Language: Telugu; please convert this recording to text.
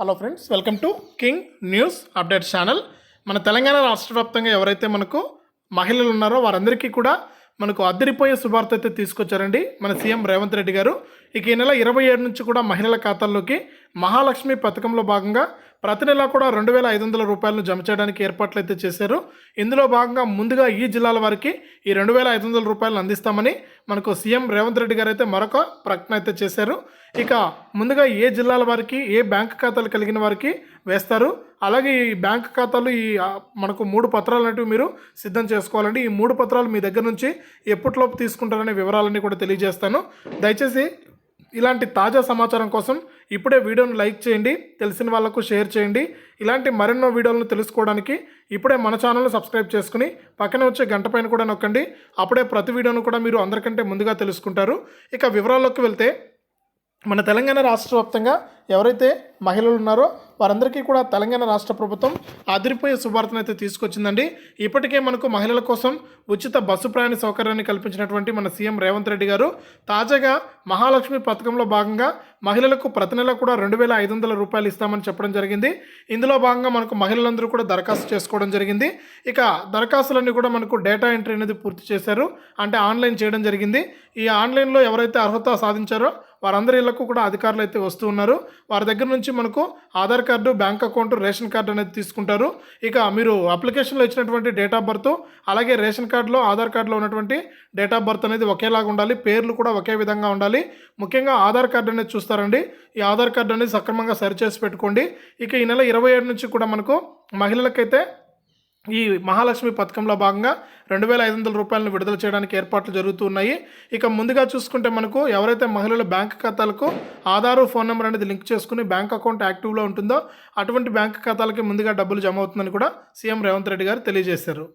Hello friends welcome to king news update channel మన తెలంగాణ రాష్ట్ర వ్యాప్తంగా ఎవరైతే మనకు మహిళలు ఉన్నారో వారందరికీ కూడా మనకు అద్దరిపోయే శుభార్త అయితే తీసుకొచ్చారండి మన సీఎం రేవంత్ రెడ్డి గారు. ఇక ఈ నెల ఇరవై ఏడు నుంచి కూడా మహిళల ఖాతాల్లోకి మహాలక్ష్మి పథకంలో భాగంగా ప్రతి నెల కూడా రెండు వేల ఐదు వందల రూపాయలను జమ చేయడానికి ఏర్పాట్లు అయితే చేశారు. ఇందులో భాగంగా ముందుగా ఈ జిల్లాల వారికి ఈ రెండు వేల ఐదు వందల రూపాయలను అందిస్తామని మనకు సీఎం రేవంత్ రెడ్డి గారు అయితే మరొక ప్రకటన అయితే చేశారు. ఇక ముందుగా ఏ జిల్లాల వారికి ఏ బ్యాంక్ ఖాతాలు కలిగిన వారికి వేస్తారు? అలాగే ఈ బ్యాంక్ ఖాతాలు ఈ మనకు మూడు పత్రాలు అనేవి మీరు సిద్ధం చేసుకోవాలండి. ఈ మూడు పత్రాలు మీ దగ్గర నుంచి ఎప్పటిలోపు తీసుకుంటారనే వివరాలన్నీ కూడా తెలియజేస్తాను. దయచేసి ఇలాంటి తాజా సమాచారం కోసం ఇప్పుడే వీడియోను లైక్ చేయండి తెలిసిన వాళ్ళకు షేర్ చేయండి. ఇలాంటి మరెన్నో వీడియోలను తెలుసుకోవడానికి ఇప్పుడే మన ఛానల్ను సబ్స్క్రైబ్ చేసుకుని పక్కనే వచ్చే గంట పైన కూడా నొక్కండి. అప్పుడే ప్రతి వీడియోను కూడా మీరు అందరికంటే ముందుగా తెలుసుకుంటారు. ఇక వివరాల్లోకి వెళ్తే మన తెలంగాణ రాష్ట్ర వ్యాప్తంగా ఎవరైతే మహిళలు ఉన్నారో వారందరికీ కూడా తెలంగాణ రాష్ట్ర ప్రభుత్వం అదిరిపోయే శుభార్తను అయితే తీసుకొచ్చిందండి. ఇప్పటికే మనకు మహిళల కోసం ఉచిత బస్సు ప్రయాణ సౌకర్యాన్ని కల్పించినటువంటి మన సీఎం రేవంత్ రెడ్డి గారు తాజాగా మహాలక్ష్మి పథకంలో భాగంగా మహిళలకు ప్రతి నెల కూడా రెండు వేల ఐదు వందల రూపాయలు ఇస్తామని చెప్పడం జరిగింది. ఇందులో భాగంగా మనకు మహిళలందరూ కూడా దరఖాస్తు చేసుకోవడం జరిగింది. ఇక దరఖాస్తులన్నీ కూడా మనకు డేటా ఎంట్రీ అనేది పూర్తి చేశారు. అంటే ఆన్లైన్ చేయడం జరిగింది. ఈ ఆన్లైన్లో ఎవరైతే అర్హత సాధించారో వారందరి ఇళ్ళకు కూడా అధికారులు అయితే వస్తూ ఉన్నారు. వారి దగ్గర నుంచి మనకు Aadhaar card bank account ration card అనేది తీసుకుంటారు. ఇక మీరు అప్లికేషన్లో ఇచ్చినటువంటి డేట్ ఆఫ్ బర్త్ అలాగే రేషన్ కార్డులో ఆధార్ కార్డులో ఉన్నటువంటి డేట్ ఆఫ్ బర్త్ అనేది ఒకేలాగా ఉండాలి. పేర్లు కూడా ఒకే విధంగా ఉండాలి. ముఖ్యంగా ఆధార్ కార్డు అనేది చూస్తారండి. ఈ ఆధార్ కార్డు అనేది సక్రమంగా సరిచేసి పెట్టుకోండి. ఇక ఈ నెల ఇరవై ఏడు నుంచి కూడా మనకు మహిళలకైతే ఈ మహాలక్ష్మి పథకంలో భాగంగా రెండు వేల ఐదు వందల రూపాయలను విడుదల చేయడానికి ఏర్పాట్లు జరుగుతూ ఉన్నాయి. ఇక ముందుగా చూసుకుంటే మనకు ఎవరైతే మహిళల బ్యాంక్ ఖాతాలకు ఆధారు ఫోన్ నెంబర్ అనేది లింక్ చేసుకుని బ్యాంక్ అకౌంట్ యాక్టివ్లో ఉంటుందో అటువంటి బ్యాంక్ ఖాతాలకి ముందుగా డబ్బులు జమ అవుతుందని కూడా సీఎం రేవంత్ రెడ్డి గారు తెలియజేశారు.